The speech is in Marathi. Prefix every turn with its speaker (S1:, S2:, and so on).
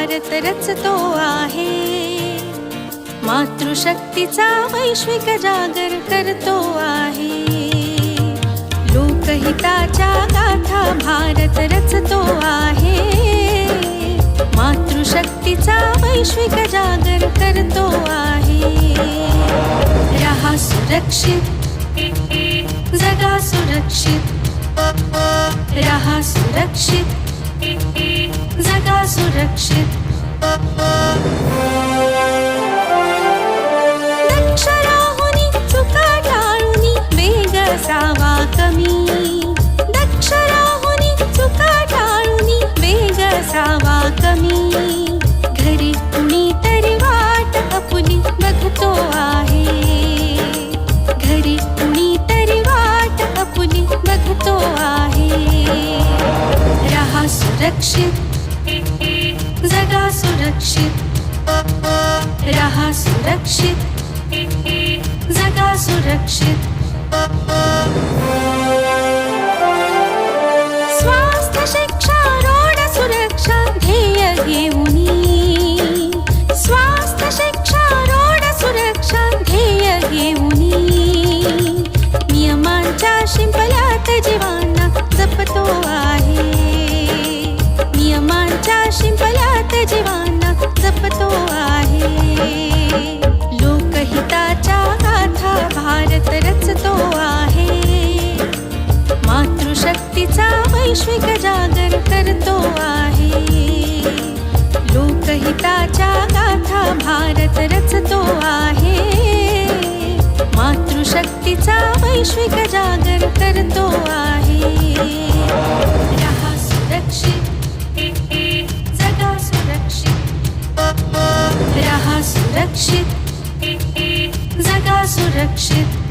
S1: भारत रचतो आहे. मातृशक्तीचा वैश्विक जागर करतो आहे. लोकहिताच्या गाथा भारत रचतो आहे. मातृशक्तीचा वैश्विक जागर करतो आहे. रहा सुरक्षित जगा सुरक्षित. रहा सुरक्षित जगा सुरक्षित. दक्ष चुका टाळूनी वेग असावा कमी. दक्ष चुका टाळूनी वेग असावा कमी. घरी कुणीतरी वाट आपुली बघतो आहे. घरी कुणीतरी वाट आपुली बघतो आहे. रहा सुरक्षित. सुरक्षित रहा सुरक्षित जगा सुरक्षित स्वास्थ्य शिक्षा रोड सुरक्षा ध्येय घेऊनी स्वास्थ्य शिक्षा रोड सुरक्षा ध्येय घेऊनी वैश्विक जागर करतो आहे. लोकहिताच्या गाथा भारत रचतो आहे. मातृशक्तीचा वैश्विक जागर करतो आहे. रहा सुरक्षित जगा सुरक्षित रहा सुरक्षित जगा सुरक्षित.